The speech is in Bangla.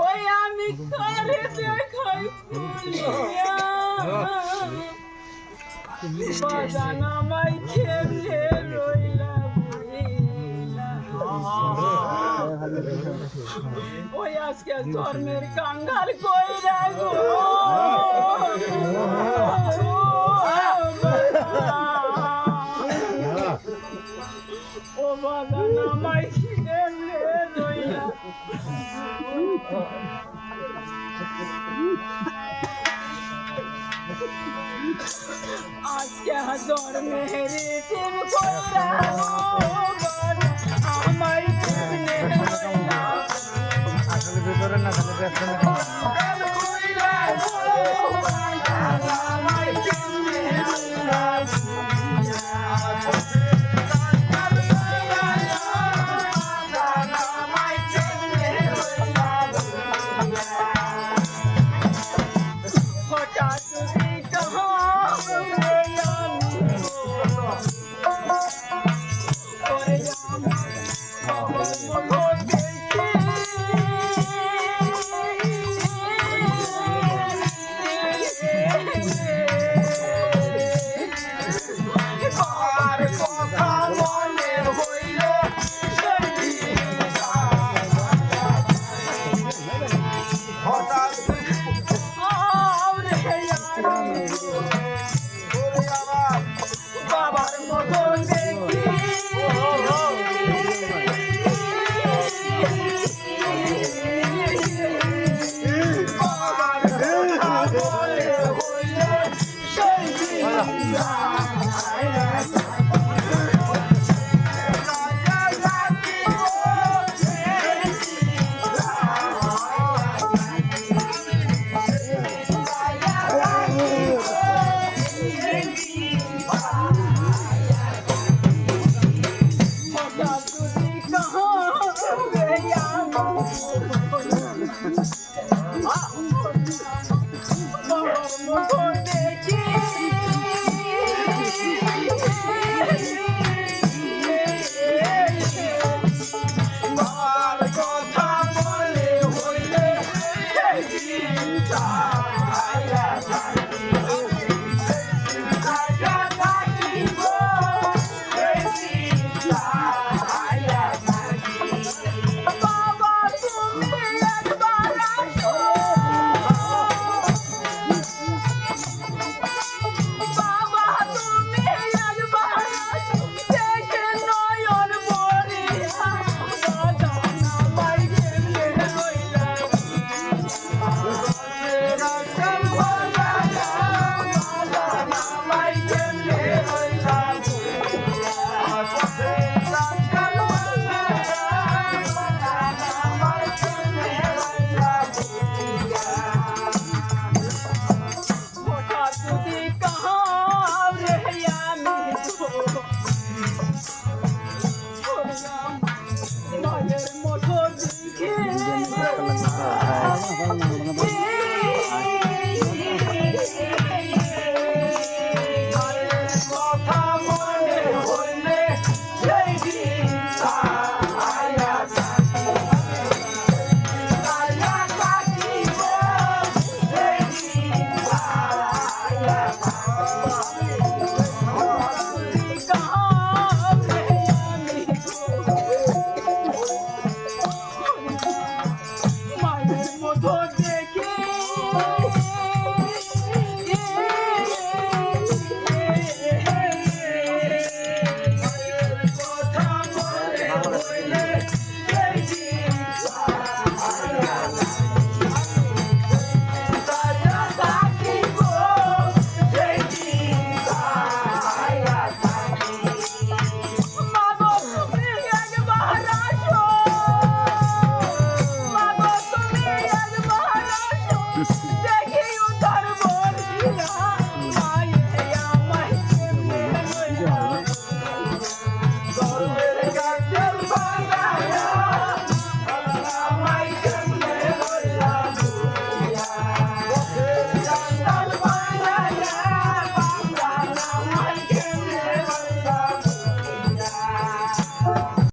ওই আমি কারে দেখাই ফুলিয়া বাদান আমায় খেলে রইলা ওই আজকে ধর্মের কাঙ্গাল কইরা গো ও বাদান আমায় খেলে आज क्या दौर मेरे सिर को हमारी আসলে ভিতরে না তাহলে ব্যস্ত না। Oh, Lord, Oh,